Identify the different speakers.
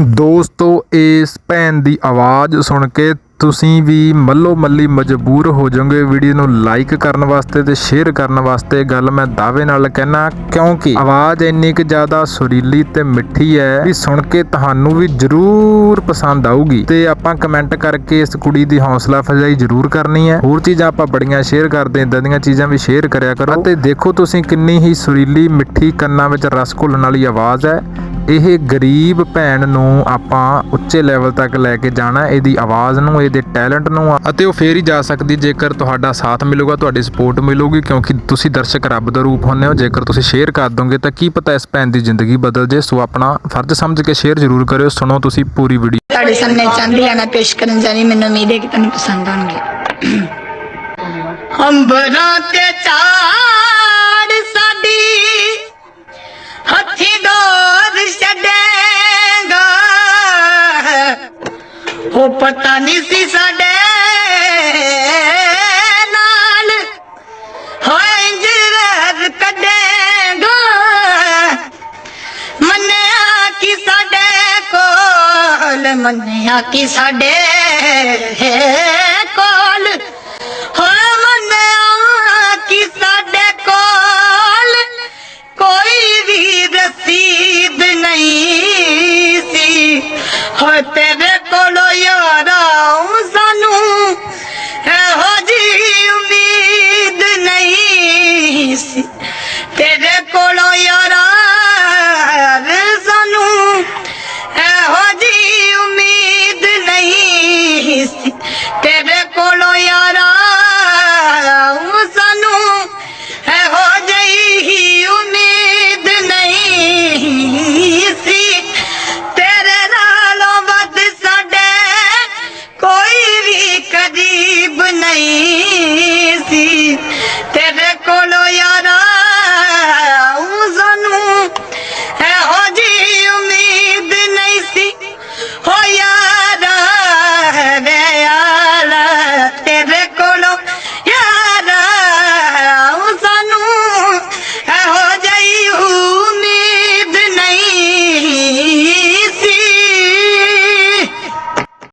Speaker 1: ਦੋਸਤੋ ਇਸ ਭੈਣ ਦੀ ਆਵਾਜ਼ ਸੁਣ ਕੇ ਤੁਸੀਂ ਵੀ ਮੱਲੋ ਮੱਲੀ ਮਜਬੂਰ ਹੋ ਜਾਓਗੇ। ਵੀਡੀਓ ਨੂੰ ਲਾਈਕ ਕਰਨ ਵਾਸਤੇ ਤੇ ਸ਼ੇਅਰ ਕਰਨ ਵਾਸਤੇ ਗੱਲ ਮੈਂ ਦਾਅਵੇ ਨਾਲ ਕਹਿਣਾ ਕਿਉਂਕਿ ਆਵਾਜ਼ ਇੰਨੀ ਕਿ ਜ਼ਿਆਦਾ ਸੁਰੀਲੀ ਤੇ ਮਿੱਠੀ ਹੈ ਵੀ ਸੁਣ ਕੇ ਤੁਹਾਨੂੰ ਵੀ ਜ਼ਰੂਰ ਪਸੰਦ ਆਊਗੀ। ਤੇ ਆਪਾਂ ਕਮੈਂਟ ਕਰਕੇ ਇਸ ਕੁੜੀ ਦੀ ਹੌਸਲਾ ਅਫਜ਼ਾਈ ਜ਼ਰੂਰ ਕਰਨੀ ਹੈ। ਹੋਰ ਚੀਜ਼ਾਂ ਆਪਾਂ ਬੜੀਆਂ ਸ਼ੇਅਰ ਕਰਦੇ ਇਦਾਂ ਦੀਆਂ ਚੀਜ਼ਾਂ ਵੀ ਸ਼ੇਅਰ ਕਰਿਆ ਕਰੋ। ਅਤੇ ਦੇਖੋ ਤੁਸੀਂ ਕਿੰਨੀ ਹੀ ਸੁਰੀਲੀ ਮਿੱਠੀ ਕੰਨਾਂ ਵਿੱਚ ਰਸ ਘੁਲਣ ਵਾਲੀ ਆਵਾਜ਼ ਹੈ। ਇਹ ਗਰੀਬ ਭੈਣ ਨੂੰ ਆਪਾਂ ਉੱਚੇ ਲੈਵਲ ਤੱਕ ਲੈ ਕੇ ਜਾਣਾ ਇਹਦੀ ਆਵਾਜ਼ ਨੂੰ ਇਹਦੇ ਟੈਲੈਂਟ ਨੂੰ ਅਤੇ ਉਹ ਫੇਰ ਹੀ ਜਾ ਸਕਦੀ ਜੇਕਰ ਤੁਹਾਡਾ ਸਾਥ ਮਿਲੂਗਾ ਤੁਹਾਡੀ ਸਪੋਰਟ ਮਿਲੂਗੀ ਕਿਉਂਕਿ ਤੁਸੀਂ ਦਰਸ਼ਕ ਰੱਬ ਦਾ ਰੂਪ ਹੁੰਦੇ ਹੋ ਜੇਕਰ ਤੁਸੀਂ ਸ਼ੇਅਰ ਕਰ ਦੋਗੇ ਤਾਂ ਕੀ ਪਤਾ ਇਸ ਭੈਣ ਦੀ ਜ਼ਿੰਦਗੀ ਬਦਲ ਜੇ। ਸੋ ਆਪਣਾ ਫਰਜ਼ ਸਮਝ ਕੇ ਸ਼ੇਅਰ ਜ਼ਰੂਰ ਕਰਿਓ। ਸੁਣੋ ਤੁਸੀਂ ਪੂਰੀ ਵੀਡੀਓ
Speaker 2: ਤੁਹਾਡੇ ਸਾਹਮਣੇ ਚਾਂਦੀ ਆਣਾ ਪੇਸ਼ ਕਰਨ ਜਾਣੀ ਮੈਨੂੰ ਉਮੀਦ ਹੈ ਕਿ ਤੁਹਾਨੂੰ ਪਸੰਦ ਆਉਣਗੇ। ਅੰਬਰਾਂ ਤੇ ਚਾੜ ਉਹ ਪਤਾ ਨਹੀਂ ਸੀ ਸਾਡੇ ਨਾਲ। ਹਾਏ ਜਿਰਦ ਕੱਢੇਗਾ। ਮੰਨਿਆ ਕਿ ਸਾਡੇ ਕੋਲ, ਮੰਨਿਆ ਕਿ ਸਾਡੇ ਕੋਲ। ਹੋ ਮੰਨਿਆ ਕਿ ਸਾਡੇ ਕੋਲ ਕੋਈ ਵੀ ਰਸੀਦ ਨਹੀਂ ਸੀ। ਹੋ ਤੇਰੇ